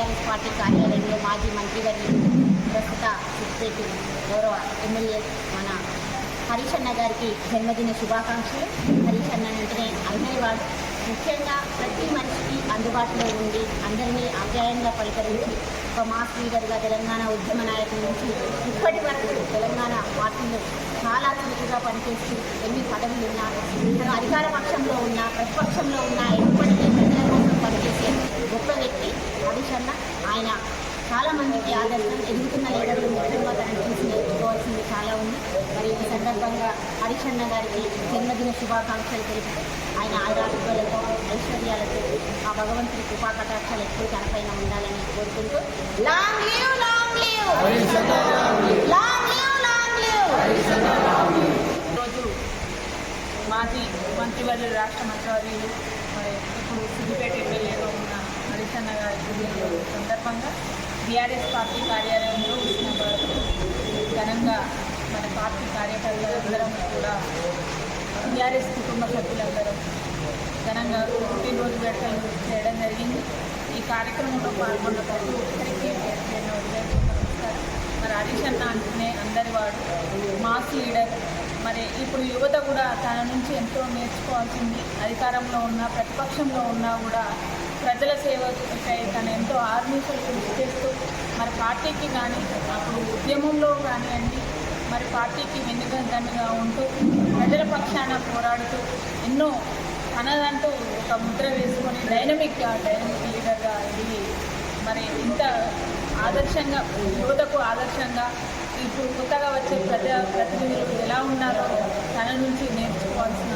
TRS party కార్యాలయంలో మాజీ మంత్రివర్యులు ప్రస్తుత సిద్దిపేట గౌరవ ఎమ్మెల్యే మన హరీష్ అన్న గారికి జన్మదిన శుభాకాంక్షలు. హరీష్ అన్న వెంటనే అంగన్వాడు ముఖ్యంగా ప్రతి మనిషికి అందుబాటులో ఉండి అందరినీ అధ్యాయంగా పలకరించి ఒక మాస్ లీడర్గా తెలంగాణ ఉద్యమ నాయకుల నుంచి ఇప్పటి వరకు తెలంగాణ పార్టీలో చాలా చురుకుగా పనిచేసి ఎన్ని పదవులు ఉన్నా అధికార పక్షంలో ఉన్నా ప్రతిపక్షంలో ఉన్నా ఎప్పటికీ ప్రజల కోసం పనిచేసే గొప్ప వ్యక్తి ఆయన చాలా మందికి ఆదర్శం ఎదుగుతున్న లీడర్లు ముఖ్యంగా తనను చూసి నేర్చుకోవాల్సింది చాలా ఉంది. మరి ఈ సందర్భంగా హరీష్ గారికి జన్మదిన శుభాకాంక్షలు తెలుపుతూ ఆయన ఆయురారోగ్యాలతో ఐశ్వర్యాలతో ఆ భగవంతుడి కృపా కటాక్షాలు ఎప్పుడు తనపైన ఉండాలని కోరుకుంటూ long live long long long ఈరోజు మాజీ మంత్రివర్యులు రాష్ట్ర మంత్రివర్యులు మరి ఇప్పుడు సిద్దిపేట ఎమ్మెల్యేగా ఉన్న హరిశన్న గారి పుట్టినరోజు సందర్భంగా బీఆర్ఎస్ పార్టీ కార్యాలయంలో ఉష్ణోగ్రత ఘనంగా మన పార్టీ కార్యకర్తలందరం కూడా బీఆర్ఎస్ కుటుంబ సభ్యులందరం ఘనంగా పుట్టినరోజు వేడుకలు చేయడం జరిగింది. ఈ కార్యక్రమంలో పాల్గొన్న ప్రతి ఒక్కరికి నమస్కారం. మరి హరీష్ అన్న అంటేనే అందరి వాడు మాస్ లీడర్. మరి ఇప్పుడు యువత కూడా తన నుంచి ఎంతో నేర్చుకోవాల్సింది. అధికారంలో ఉన్న ప్రతిపక్షంలో ఉన్నా కూడా ప్రజల సేవ తను ఎంతో ఆర్మీసులు కృషి చేస్తూ మరి పార్టీకి కానీ అప్పుడు ఉద్యమంలో కానివ్వండి మరి పార్టీకి వెన్నుగన్నుగా ఉంటూ ప్రజల పక్షాన పోరాడుతూ ఎన్నో తనదంటూ ఒక ముద్ర వేసుకొని డైనమిక్గా డైనమిక్ లీడర్గా ఎదిగి మరి ఇంత ఆదర్శంగా యువతకు ఆదర్శంగా ఇప్పుడు కొత్తగా వచ్చే ప్రజా ప్రతినిధులు ఎలా ఉన్నారో తన నుంచి నేర్చుకోవాల్సిన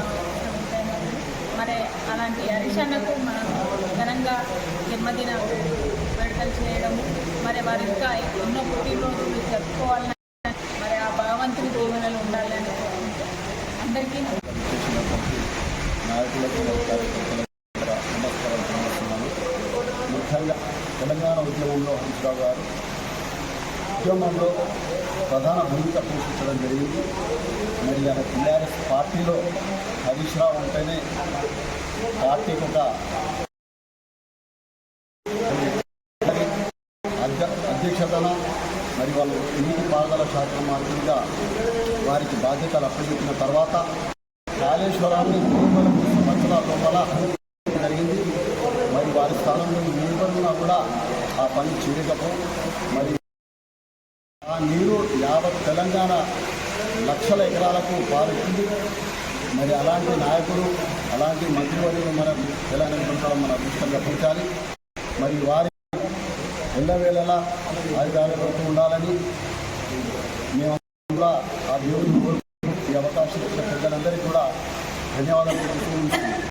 మరి అలాంటి హరిషన్నకు మనం ఘనంగా జన్మదిన వేడుకలు చేయడం మరి వారి ఇంకా ఎన్నో పుట్టినరోజులు జరుపుకోవాలని మరి ఆ భగవంతుని దీవెనలు ఉండాలని కోరుకుంటూ అందరికీ ముఖ్యంగా తెలంగాణ ఉద్యమంలో హరీష్రావు గారు ఉద్యమంలో ప్రధాన భూమిక పోషించడం జరిగింది. మరి ఆయన టీఆర్ఎస్ పార్టీలో హరీష్ రావు అంటేనే పార్టీకి ఒక అధ్య అధ్యక్షతన మరి వాళ్ళు నీటిపారుదల శాఖ మంత్రిగా వారికి బాధ్యతలు అప్పగించిన తర్వాత కాళేశ్వరాన్ని కేవలం సంవత్సరాల లోపల జరిగింది. మరి వారి స్థానంలో నిలబడినా కూడా ఆ పని చేయకపో ఆ నీరు యావత్ తెలంగాణ లక్షల ఎకరాలకు పారుతుంది మరి అలాంటి నాయకుడు అలాంటి మంత్రివర్యులు మన తెలంగాణ ప్రభుత్వం మన అదృష్టంగా పెంచాలి. మరి వారి ఎల్లవేళలా ఆయుధాలతో ఉండాలని మేము కూడా ఆ దేవుడిని కోరుకుంటూ ఈ అవకాశం ఇచ్చిన ప్రజలందరికీ కూడా ధన్యవాదాలు